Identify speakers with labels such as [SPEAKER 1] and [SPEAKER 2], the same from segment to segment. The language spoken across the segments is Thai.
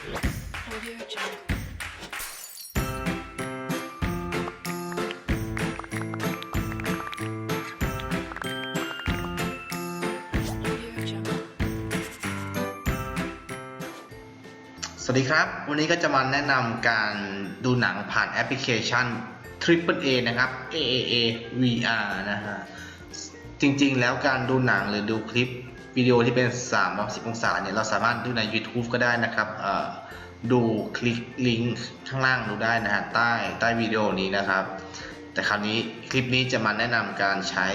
[SPEAKER 1] สวัสดีครับ วันนี้ก็จะมาแนะนำการดูหนังผ่านแอปพลิเคชัน Triple A นะครับ AAA VR นะฮะ จริงๆ แล้วการดูหนังหรือดูคลิป วิดีโอที่เป็น360องศาเนี่ยเราสามารถดูใน YouTube ก็ได้นะครับดูคลิกลิงก์ข้างล่างดูได้นะฮะใต้ใต้วิดีโอนี้นะครับ แต่คราวนี้คลิปนี้จะมาแนะนำการใช้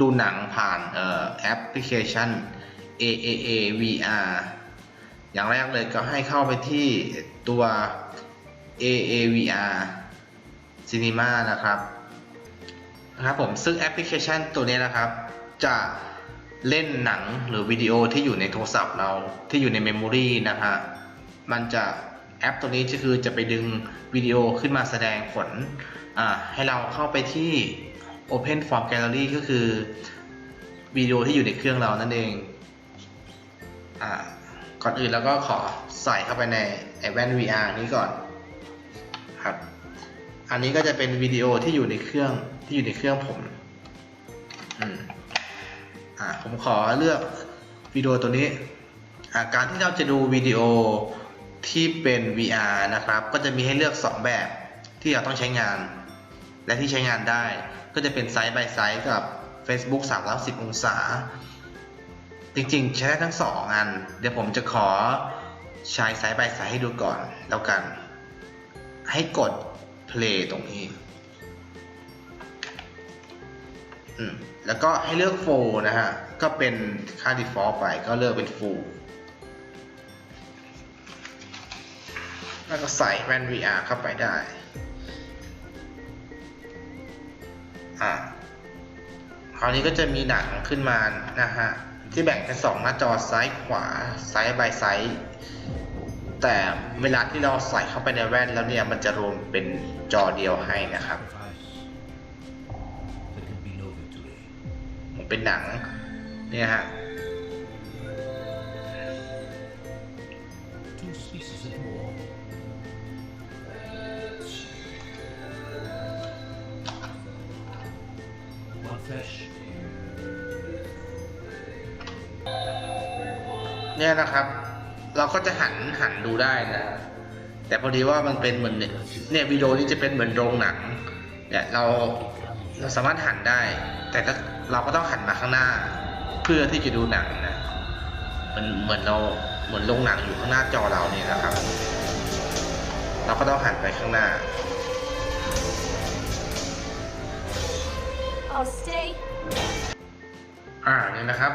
[SPEAKER 1] ดูหนังผ่านออแอปพลิเคชัน AAA VR อย่างแรกเลยก็ให้เข้าไปที่ตัว AAVR Cinema นะครับนะครับผมซึ่งแอปพลิเคชันตัวนี้นะครับ จะ เล่นหนังหรือวิดีโอที่อยู่ในโทรศัพท์เราที่อยู่ในเมมโมรีนะฮะมันจะแอปตัวนี้ก็คือจะไปดึงวิดีโอขึ้นมาแสดงผลให้เราเข้าไปที่ Open Form Gallery ก็คือวิดีโอที่อยู่ในเครื่องเรานั่นเองอก่อนอื่นแล้วก็ขอใส่เข้าไปในไอแว่น VR นี้ก่อนครับอันนี้ก็จะเป็นวิดีโอที่อยู่ในเครื่องที่อยู่ในเครื่องผมอืม อ่าผมขอเลือกวิดีโอตัวนี้อ่าการที่เราจะดูวิดีโอที่เป็น VR นะครับ ก็จะมีให้เลือก 2 แบบที่เราต้องใช้งาน และที่ใช้งานได้ ก็จะเป็นไซส์ by ไซส์กับ Facebook 310องศา จริงๆ ใช้ได้ทั้ง 2 อัน เดี๋ยวผมจะขอใช้ไซส์ by ไซส์ให้ดูก่อนแล้วกัน ให้กด play ตรงนี้ อืม แล้วก็ให้เลือก full นะฮะ ก็เป็นค่า default ไปก็เลือกเป็น full แล้วก็ใส่แว่น VR เข้าไปได้ อ่าคราวนี้ก็จะมีหนังขึ้นมานะฮะ ที่แบ่งเป็นสองหน้าจอซ้ายขวาซ้ายบายซ้ายแต่เวลาที่เราใส่เข้าไปในแว่นแล้วเนี่ย มันจะรวมเป็นจอเดียวให้นะครับ เป็นหนังเนี่ยฮะเนี่ยนะครับ เราก็จะหันหันดูได้นะ แต่พอดีว่ามันเป็นเหมือนเนี่ยเนี่ยวิดีโอนี้จะเป็นเหมือนโรงหนังเนี่ยเราเราสามารถหันได้ แต่ก็ เราก็ต้องหันมาข้างหน้า เพื่อที่จะดูหนังนะมันเหมือนเราเหมือนโรงหนังอยู่ข้างหน้าจอเราเนี่ยนะครับ เราก็ต้องหันไปข้างหน้า
[SPEAKER 2] I'll stay
[SPEAKER 1] อ่าเนี่ยนะครับ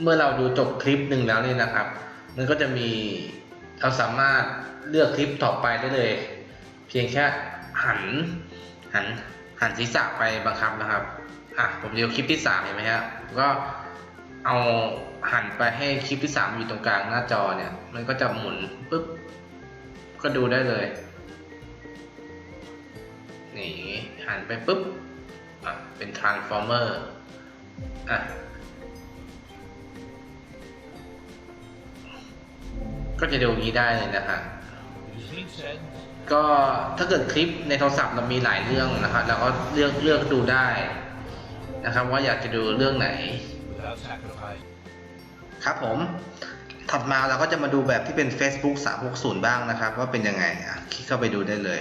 [SPEAKER 1] เมื่อเราดูจบคลิปหนึ่งแล้วเนี่ยนะครับ มันก็จะมีเราสามารถเลือกคลิปต่อไปได้เลย เพียงแค่หันหันหันศีรษะไปบังคับนะครับ อะผมเรียวคลิปที่สามเห็นไหมฮะก็เอาหันไปให้คลิปที่สามอยู่ตรงกลางหน้าจอเนี่ย มันก็จะหมุนปุ๊บ ก็ดูได้เลยนี่หันไปปุ๊บอะเป็น transformer อะก็จะดูนี้ได้เลยนะฮะก็ถ้าเกิดคลิปในโทรศัพท์เรามีหลายเรื่องนะครับเราก็เลือกเลือกดูได้ นะครับว่าอยากจะดูเรื่องไหน ครับผม ถัดมาเราก็จะมาดูแบบที่เป็น Facebook 360 บ้างนะครับ ว่าเป็นยังไงอะคลิกเข้าไปดูได้เลย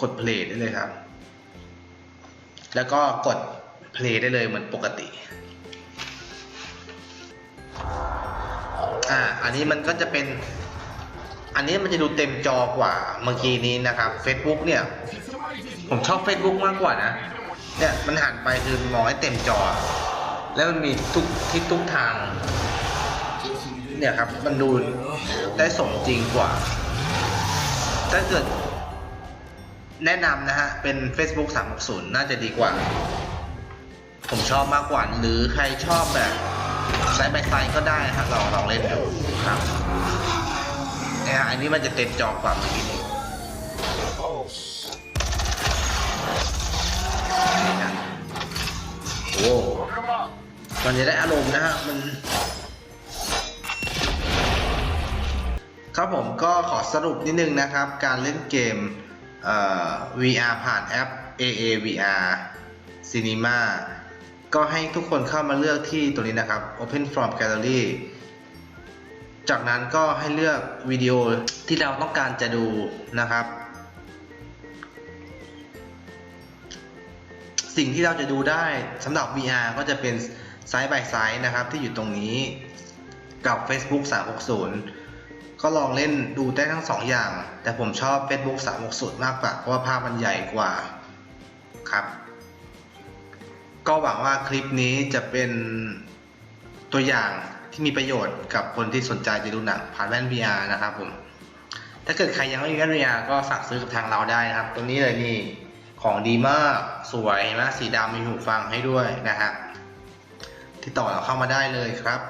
[SPEAKER 1] กด play ได้เลยครับ แล้วก็กด play ได้เลยเหมือนปกติอ่าอันนี้มันก็จะเป็นอันนี้มันจะดูเต็มจอกว่าเมื่อกี้นี้นะครับ Facebook เนี่ย ผมชอบ Facebook มากกว่านะ เนี่ยมันหันไปคือมองให้เต็มจอ แล้วมันมีทุกทิศทุกทาง เนี่ยครับ มันดูได้สมจริงกว่า ถ้าเกิด แนะนำนะฮะ เป็น Facebook 360 น่าจะดีกว่า ผมชอบมากกว่า หรือใครชอบแบบไซส์ by ไซส์ก็ได้ฮะลองลองเล่นดูครับเนี่ยฮะอันนี้มันจะเต็มจอกว่าเมื่อกี้นี้ โอ้มันจะได้อารมณ์นะฮะมัน ครับผมก็ขอสรุปนิดนึงนะครับ การเล่นเกมเอ่อ VR ผ่านแอป AA VR Cinema ก็ให้ทุกคนเข้ามาเลือกที่ตัวนี้นะครับ Open from Gallery จากนั้นก็ให้เลือกวิดีโอที่เราต้องการจะดูนะครับ สิ่งที่เราจะดูได้สำหรับ VR ก็จะเป็น Side by Side นะครับ ที่อยู่ตรงนี้กับ Facebook 360 ก็ลองเล่นดูได้ทั้งสองอย่าง แต่ผมชอบ Facebook 360 มากกว่า เพราะว่าภาพมันใหญ่กว่าครับ ก็หวังว่าคลิปนี้จะเป็นตัวอย่างที่มีประโยชน์กับคนที่สนใจจะดูหนังผ่านแว่น VR นะครับผม ถ้าเกิดใครยังไม่มีแว่น VR ก็สั่งซื้อกับทางเราได้นะครับตัวนี้เลยนี่ ของดีมากสวยเห็นะสีดำมีหูฟังให้ด้วยนะฮะที่ต่อเราเข้ามาได้เลยครับ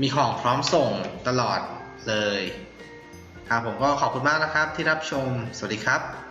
[SPEAKER 1] มีของพร้อมส่งตลอดเลยครับผมก็ขอบคุณมากนะครับที่รับชม สวัสดีครับ